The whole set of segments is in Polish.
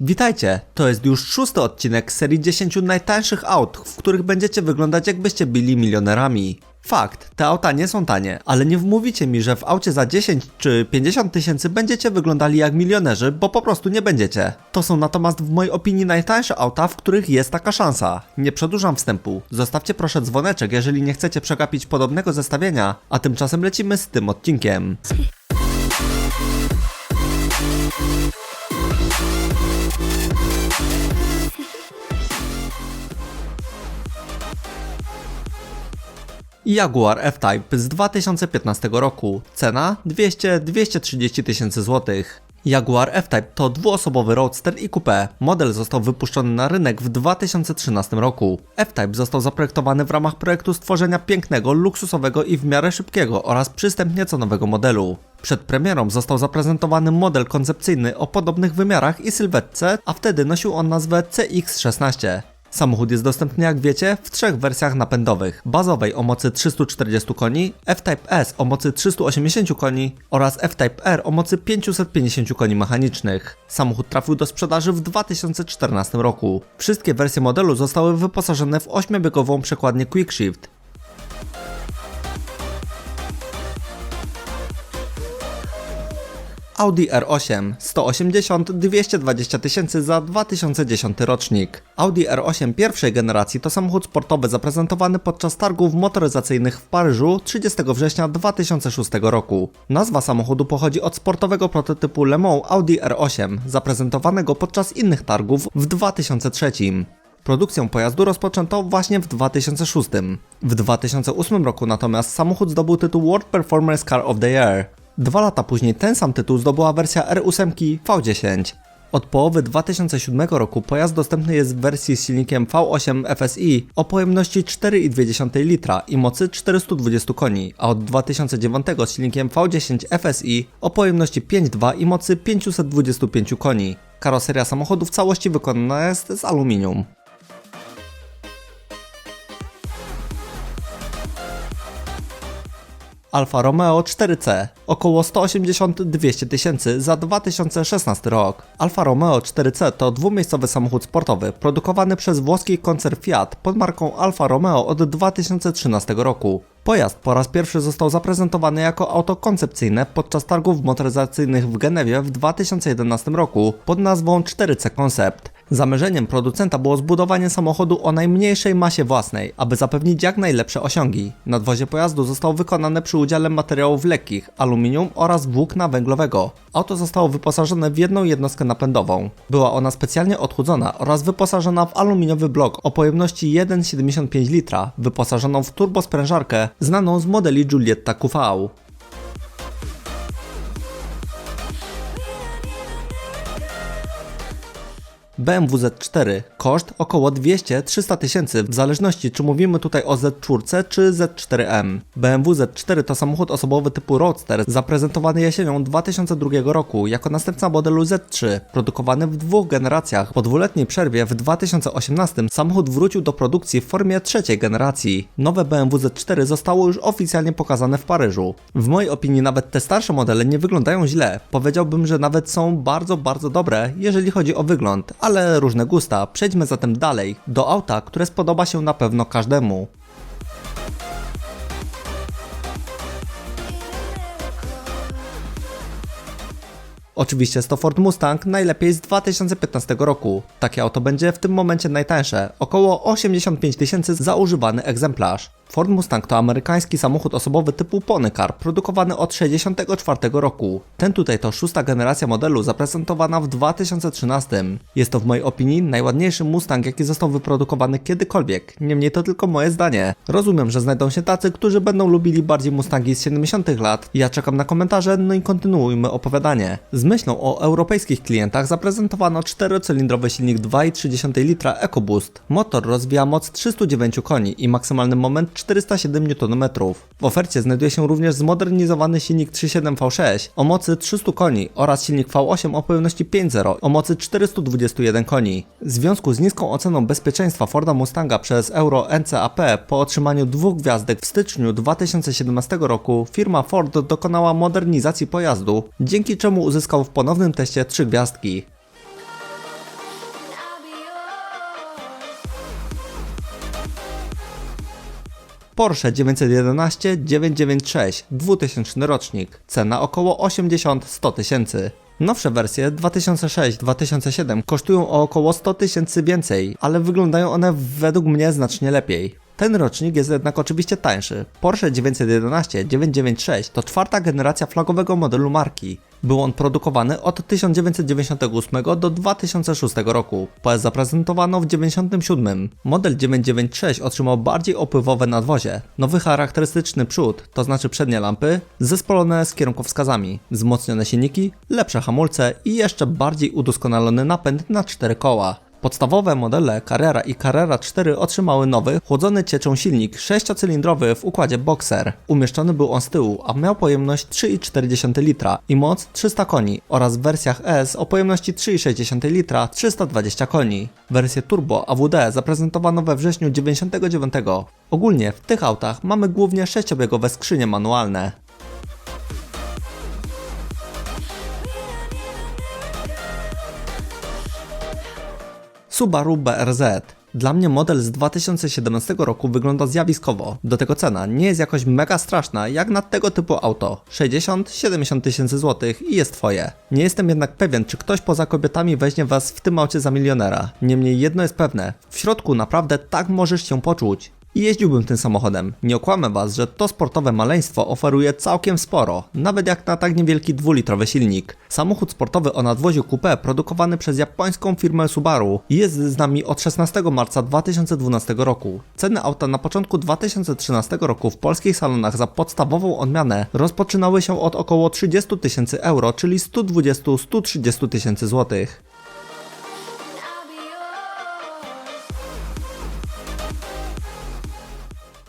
Witajcie, to jest już szósty odcinek serii 10 najtańszych aut, w których będziecie wyglądać jakbyście byli milionerami. Fakt, te auta nie są tanie, ale nie wmówicie mi, że w aucie za 10 czy 50 tysięcy będziecie wyglądali jak milionerzy, bo po prostu nie będziecie. To są natomiast w mojej opinii najtańsze auta, w których jest taka szansa. Nie przedłużam wstępu, zostawcie proszę dzwoneczek, jeżeli nie chcecie przegapić podobnego zestawienia, a tymczasem lecimy z tym odcinkiem. Jaguar F-Type z 2015 roku. Cena 200-230 tysięcy złotych. Jaguar F-Type to dwuosobowy roadster i coupé. Model został wypuszczony na rynek w 2013 roku. F-Type został zaprojektowany w ramach projektu stworzenia pięknego, luksusowego i w miarę szybkiego oraz przystępnie cenowego modelu. Przed premierą został zaprezentowany model koncepcyjny o podobnych wymiarach i sylwetce, a wtedy nosił on nazwę CX-16. Samochód jest dostępny jak wiecie w trzech wersjach napędowych. Bazowej o mocy 340 koni, F-Type S o mocy 380 koni oraz F-Type R o mocy 550 koni mechanicznych. Samochód trafił do sprzedaży w 2014 roku. Wszystkie wersje modelu zostały wyposażone w 8-biegową przekładnię QuickShift. Audi R8 180-220 tysięcy za 2010 rocznik. Audi R8 pierwszej generacji to samochód sportowy zaprezentowany podczas targów motoryzacyjnych w Paryżu 30 września 2006 roku. Nazwa samochodu pochodzi od sportowego prototypu Le Mans Audi R8 zaprezentowanego podczas innych targów w 2003. Produkcję pojazdu rozpoczęto właśnie w 2006. W 2008 roku natomiast samochód zdobył tytuł World Performance Car of the Year. Dwa lata później ten sam tytuł zdobyła wersja R8 V10. Od połowy 2007 roku pojazd dostępny jest w wersji z silnikiem V8 FSI o pojemności 4,2 litra i mocy 420 koni, a od 2009 z silnikiem V10 FSI o pojemności 5,2 i mocy 525 koni. Karoseria samochodu w całości wykonana jest z aluminium. Alfa Romeo 4C około 180-200 tysięcy za 2016 rok. Alfa Romeo 4C to dwumiejscowy samochód sportowy produkowany przez włoski koncern Fiat pod marką Alfa Romeo od 2013 roku. Pojazd po raz pierwszy został zaprezentowany jako auto koncepcyjne podczas targów motoryzacyjnych w Genewie w 2011 roku pod nazwą 4C Concept. Zamierzeniem producenta było zbudowanie samochodu o najmniejszej masie własnej, aby zapewnić jak najlepsze osiągi. Nadwozie pojazdu zostało wykonane przy udziale materiałów lekkich, aluminium oraz włókna węglowego. Auto zostało wyposażone w jedną jednostkę napędową. Była ona specjalnie odchudzona oraz wyposażona w aluminiowy blok o pojemności 1,75 litra, wyposażoną w turbosprężarkę znaną z modeli Giulietta QV. BMW Z4 koszt około 200-300 tysięcy w zależności czy mówimy tutaj o Z4 czy Z4M. BMW Z4 to samochód osobowy typu Roadster zaprezentowany jesienią 2002 roku jako następca modelu Z3 produkowany w dwóch generacjach. Po dwuletniej przerwie w 2018 samochód wrócił do produkcji w formie trzeciej generacji. Nowe BMW Z4 zostało już oficjalnie pokazane w Paryżu. W mojej opinii nawet te starsze modele nie wyglądają źle. Powiedziałbym, że nawet są bardzo, bardzo dobre, jeżeli chodzi o wygląd, ale różne gusta. Przejdźmy zatem dalej, do auta, które spodoba się na pewno każdemu. Oczywiście jest to Ford Mustang, najlepiej z 2015 roku. Takie auto będzie w tym momencie najtańsze, około 85 tysięcy za używany egzemplarz. Ford Mustang to amerykański samochód osobowy typu Pony Car, produkowany od 1964 roku. Ten tutaj to szósta generacja modelu zaprezentowana w 2013. Jest to w mojej opinii najładniejszy Mustang jaki został wyprodukowany kiedykolwiek, niemniej to tylko moje zdanie. Rozumiem, że znajdą się tacy, którzy będą lubili bardziej Mustangi z 70 lat. Ja czekam na komentarze, no i kontynuujmy opowiadanie. Z myślą o europejskich klientach zaprezentowano 4-cylindrowy silnik 2,3 litra EcoBoost. Motor rozwija moc 309 koni i maksymalny moment 407 Nm. W ofercie znajduje się również zmodernizowany silnik 3.7 V6 o mocy 300 koni oraz silnik V8 o pojemności 5.0 o mocy 421 koni. W związku z niską oceną bezpieczeństwa Forda Mustanga przez Euro NCAP po otrzymaniu dwóch gwiazdek w styczniu 2017 roku firma Ford dokonała modernizacji pojazdu, dzięki czemu uzyskał w ponownym teście trzy gwiazdki. Porsche 911 996 2000 rocznik, cena około 80-100 tysięcy. Nowsze wersje 2006-2007 kosztują o około 100 tysięcy więcej, ale wyglądają one według mnie znacznie lepiej. Ten rocznik jest jednak oczywiście tańszy. Porsche 911 996 to czwarta generacja flagowego modelu marki. Był on produkowany od 1998 do 2006 roku. PS zaprezentowano w 1997. Model 996 otrzymał bardziej opływowe nadwozie, nowy charakterystyczny przód, to znaczy przednie lampy, zespolone z kierunkowskazami, wzmocnione silniki, lepsze hamulce i jeszcze bardziej udoskonalony napęd na cztery koła. Podstawowe modele Carrera i Carrera 4 otrzymały nowy, chłodzony cieczą silnik 6-cylindrowy w układzie Boxer. Umieszczony był on z tyłu, a miał pojemność 3,4 litra i moc 300 koni oraz w wersjach S o pojemności 3,6 litra 320 koni. Wersję Turbo AWD zaprezentowano we wrześniu 99. Ogólnie w tych autach mamy głównie sześciobiegowe skrzynie manualne. Subaru BRZ. Dla mnie model z 2017 roku wygląda zjawiskowo. Do tego cena nie jest jakoś mega straszna jak na tego typu auto. 60-70 tysięcy złotych i jest twoje. Nie jestem jednak pewien, czy ktoś poza kobietami weźmie was w tym aucie za milionera. Niemniej jedno jest pewne. W środku naprawdę tak możesz się poczuć. I jeździłbym tym samochodem. Nie okłamę was, że to sportowe maleństwo oferuje całkiem sporo, nawet jak na tak niewielki dwulitrowy silnik. Samochód sportowy o nadwoziu coupé produkowany przez japońską firmę Subaru jest z nami od 16 marca 2012 roku. Ceny auta na początku 2013 roku w polskich salonach za podstawową odmianę rozpoczynały się od około 30 tysięcy euro, czyli 120-130 tysięcy złotych.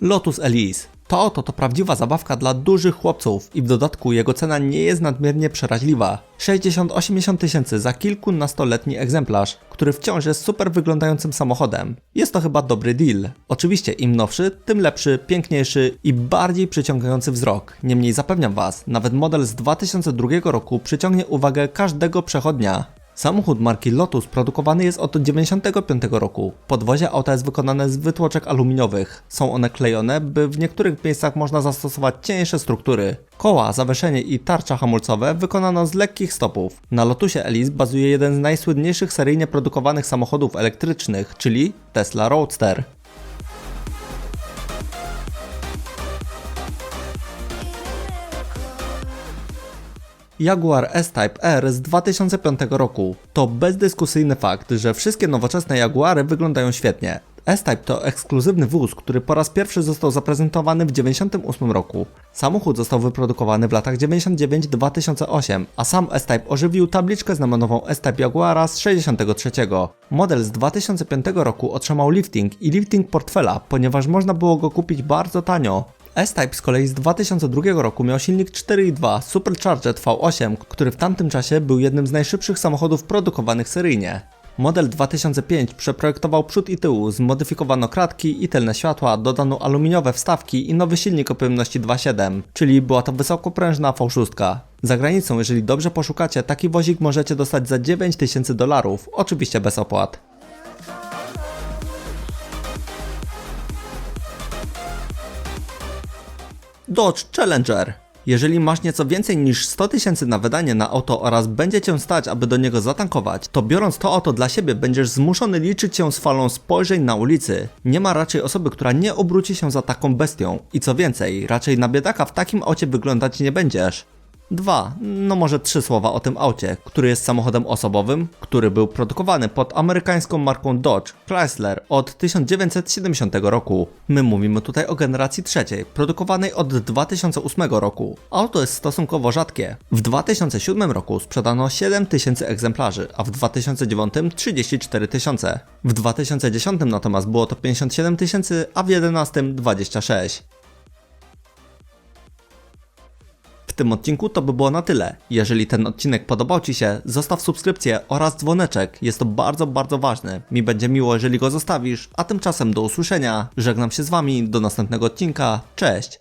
Lotus Elise. To oto to prawdziwa zabawka dla dużych chłopców i w dodatku jego cena nie jest nadmiernie przeraźliwa. 60-80 tysięcy za kilkunastoletni egzemplarz, który wciąż jest super wyglądającym samochodem. Jest to chyba dobry deal. Oczywiście im nowszy, tym lepszy, piękniejszy i bardziej przyciągający wzrok. Niemniej zapewniam was, nawet model z 2002 roku przyciągnie uwagę każdego przechodnia. Samochód marki Lotus produkowany jest od 1995 roku. Podwozie auta jest wykonane z wytłoczek aluminiowych. Są one klejone, by w niektórych miejscach można zastosować cieńsze struktury. Koła, zawieszenie i tarcza hamulcowe wykonano z lekkich stopów. Na Lotusie Elise bazuje jeden z najsłynniejszych seryjnie produkowanych samochodów elektrycznych, czyli Tesla Roadster. Jaguar S-Type R z 2005 roku. To bezdyskusyjny fakt, że wszystkie nowoczesne Jaguary wyglądają świetnie. S-Type to ekskluzywny wóz, który po raz pierwszy został zaprezentowany w 1998 roku. Samochód został wyprodukowany w latach 99-2008, a sam S-Type ożywił tabliczkę znamionową S-Type Jaguara z 63. Model z 2005 roku otrzymał lifting i lifting portfela, ponieważ można było go kupić bardzo tanio. S-Type z kolei z 2002 roku miał silnik 4.2 Supercharged V8, który w tamtym czasie był jednym z najszybszych samochodów produkowanych seryjnie. Model 2005 przeprojektował przód i tył, zmodyfikowano kratki i tylne światła, dodano aluminiowe wstawki i nowy silnik o pojemności 2.7, czyli była to wysokoprężna V6. Za granicą, jeżeli dobrze poszukacie, taki wozik możecie dostać za 9000 dolarów, oczywiście bez opłat. Dodge Challenger. Jeżeli masz nieco więcej niż 100 tysięcy na wydanie na auto oraz będzie cię stać, aby do niego zatankować, to biorąc to auto dla siebie, będziesz zmuszony liczyć się z falą spojrzeń na ulicy. Nie ma raczej osoby, która nie obróci się za taką bestią. I co więcej, raczej na biedaka w takim aucie wyglądać nie będziesz. Dwa, no może trzy słowa o tym aucie, który jest samochodem osobowym, który był produkowany pod amerykańską marką Dodge Chrysler od 1970 roku. My mówimy tutaj o generacji trzeciej, produkowanej od 2008 roku. Auto jest stosunkowo rzadkie. W 2007 roku sprzedano 7 tysięcy egzemplarzy, a w 2009 34 tysiące. W 2010 natomiast było to 57 tysięcy, a w 2011 26. tym odcinku to by było na tyle. Jeżeli ten odcinek podobał Ci się, zostaw subskrypcję oraz dzwoneczek. Jest to bardzo, bardzo ważne. Mi będzie miło, jeżeli go zostawisz. A tymczasem do usłyszenia. Żegnam się z Wami. Do następnego odcinka. Cześć!